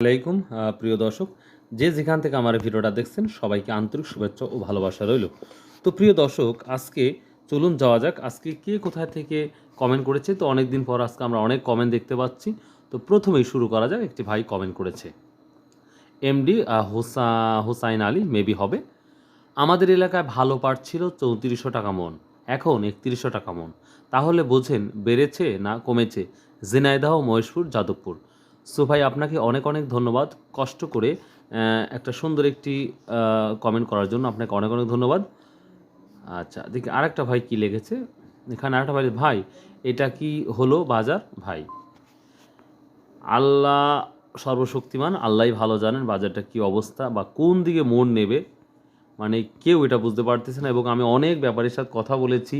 আলাইকুম প্রিয় দর্শক। যে যেখান থেকে আমার ভিডিওটা দেখছেন, সবাইকে আন্তরিক শুভেচ্ছা ও ভালোবাসা রইল। তো প্রিয় দর্শক, আজকে চলুন যাওয়া যাক। আজকে কে কোথায় থেকে কমেন্ট করেছে? তো অনেক দিন পর আজকে আমরা অনেক কমেন্ট দেখতে পাচ্ছি। তো প্রথমেই শুরু করা যাক, একটি ভাই কমেন্ট করেছে। এমডি হোসা, হোসাইন আলী মেবি হবে। আমাদের এলাকায় ভালো পাট ছিল চৌত্রিশশো টাকা মন। এখন একত্রিশশো টাকা মন। তাহলে বোঝেন, বেড়েছে না কমেছে? ঝিনাইদহ, মহেশপুর, যাদবপুর। সো ভাই, আপনাকে অনেক অনেক ধন্যবাদ। কষ্ট করে একটা সুন্দর একটি কমেন্ট করার জন্য আপনাকে অনেক অনেক ধন্যবাদ। আচ্ছা দেখি আরেকটা ভাই কি লিখেছে। এখানে আরেকটা ভাই ভাই, এটা কি হলো বাজার? ভাই, আল্লাহ সর্বশক্তিমান, আল্লাহই ভালো জানেন বাজারটা কি অবস্থা বা কোন দিকে মোড় নেবে। মানে কেউ এটা বুঝতে পারতেছে না এবং আমি অনেক ব্যাপারের সাথে কথা বলেছি।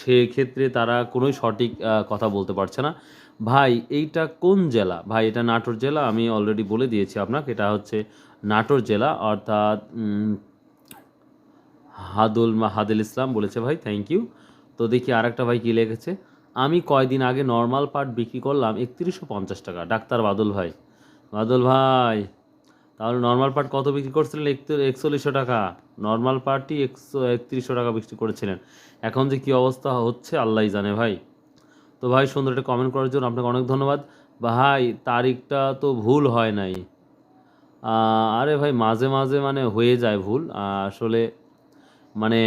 সেক্ষেত্রে তারা কোনোই সঠিক কথা বলতে পারছে না। ভাই, এইটা কোন জেলা? ভাই, এটা নাটোর জেলা, আমি অলরেডি বলে দিয়েছি আপনাকে, এটা হচ্ছে নাটোর জেলা, অর্থাৎ হাদুল হাদিল ইসলাম বলেছে ভাই থ্যাংক ইউ তো দেখি আরেকটা ভাই কী লিখেছে, আমি কয়দিন আগে নর্মাল পার্ট বিক্রি করলাম একত্রিশশো পঞ্চাশ টাকা। ডাক্তার বাদল ভাই বাদল ভাই তাহলে নর্মাল পার্ট কত বিক্রি করছিলেন? একচল্লিশশো টাকা। নর্মাল পার্টই একশো একত্রিশশো টাকা বিক্রি করেছিলেন। এখন যে কী অবস্থা হচ্ছে, আল্লাহই জানে ভাই। তো ভাই, সুন্দর একটা কমেন্ট করার জন্য আপনাকে অনেক ধন্যবাদ। ভাই, তারিখটা তো ভুল হয় নাই। আরে ভাই, মাঝে মাঝে মানে হয়ে যায় ভুল। আসলে মানে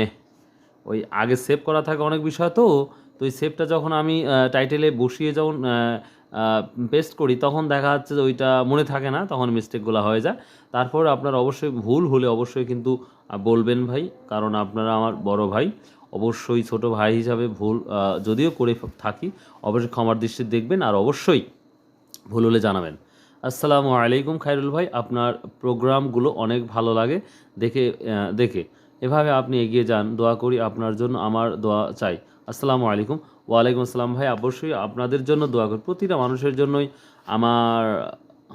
ওই আগে সেভ করা থাকে অনেক বিষয় তো। তো ওই সেভটা যখন আমি টাইটেলে বসিয়ে যখন পেস্ট করি, তখন দেখা যাচ্ছে যে ওইটা মনে থাকে না, তখন মিস্টেকগুলো হয়ে যায়। তারপর আপনার অবশ্যই ভুল হলে অবশ্যই কিন্তু বলবেন ভাই, কারণ আপনারা আমার বড় ভাই, অবশ্যই ছোট ভাই হিসাবে ভুল যদিও করে থাকি, অবশ্যই ক্ষমার দৃষ্টি দেখবেন আর অবশ্যই ভুল হলে জানাবেন। আসসালামু আলাইকুম খাইরুল ভাই, আপনার প্রোগ্রামগুলো অনেক ভালো লাগে, দেখে দেখে। এভাবে আপনি এগিয়ে যান, দোয়া করি আপনার জন্য আমার দোয়া চাই। আসসালামু আলাইকুম। ওয়ালাইকুম আসসালাম। ভাই, অবশ্যই আপনাদের জন্য দোয়া করি। প্রতিটা মানুষের জন্যই আমার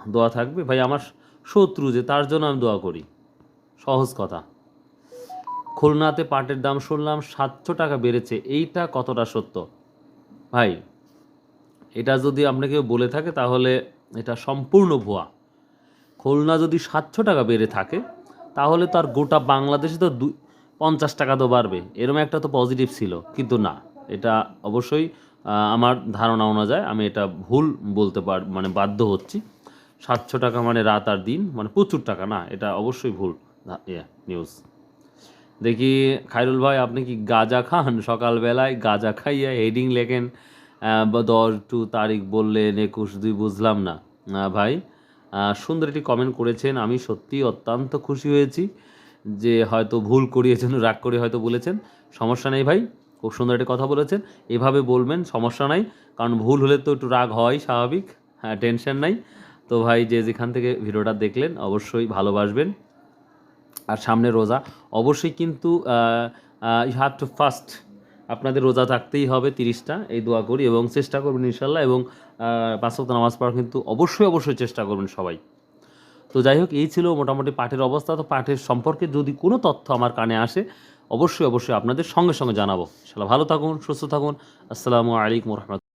দোয়া থাকবে। ভাই, আমার শত্রু যে, তার জন্য আমি দোয়া করি। সহজ কথা। খুলনাতে পাটের দাম শুনলাম সাতশো টাকা বেড়েছে। এইটা কতটা সত্য? ভাই, এটা যদি আপনাকে বলে থাকে, তাহলে এটা সম্পূর্ণ ভুয়া। খুলনা যদি সাতশো টাকা বেড়ে থাকে তাহলে তো আর গোটা বাংলাদেশে তো দু পঞ্চাশ টাকা তো বাড়বে। এরকম একটা তো পজিটিভ ছিল, কিন্তু না। এটা অবশ্যই আমার ধারণা অনুযায়ী আমি এটা ভুল বলতে পার মানে বাধ্য হচ্ছি। সাতশো টাকা মানে রাত আর দিন মানে প্রচুর টাকা না, এটা অবশ্যই ভুল। নিউজ দেখি খাইরুল ভাই, আপনি কি গাজা খান? সকালবেলায় গাজা খাইয়া হেডিং লেখেন দশ টু তারিখ বললেন, একুশ দুই বুঝলাম না ভাই সুন্দর একটি কমেন্ট করেছেন। আমি সত্যি অত্যন্ত খুশি হয়েছি যে হয়তো ভুল করিয়েছেন, রাগ করে হয়তো বলেছেন। সমস্যা নেই ভাই, খুব সুন্দর একটা কথা বলেছেন। এভাবে বলবেন, সমস্যা নাই। কারণ ভুল হলে তো একটু রাগ হয়, স্বাভাবিক। হ্যাঁ টেনশন নাই। তো ভাই, যে যেখান থেকে ভিডিওটা দেখলেন, অবশ্যই ভালোবাসবেন। আর সামনে রোজা। অবশ্যই কিন্তু ইউ হ্যাভ টু ফাস্ট আপনাদের রোজা থাকতেই হবে তিরিশটা, এই দোয়া করি এবং চেষ্টা করবেন ইনশাল্লাহ এবং পাঁচ ওয়াক্ত নামাজ পড়ার কিন্তু অবশ্যই অবশ্যই চেষ্টা করবেন সবাই। তো যাই হোক, এই ছিল মোটামুটি পাঠের অবস্থা। তো পাঠের সম্পর্কে যদি কোনো তথ্য আমার কানে আসে, অবশ্যই অবশ্যই আপনাদের সঙ্গে সঙ্গে জানাব। ইনশাল্লাহ ভালো থাকুন, সুস্থ থাকুন। আসসালামু আলাইকুম রহমতুল্লাহ।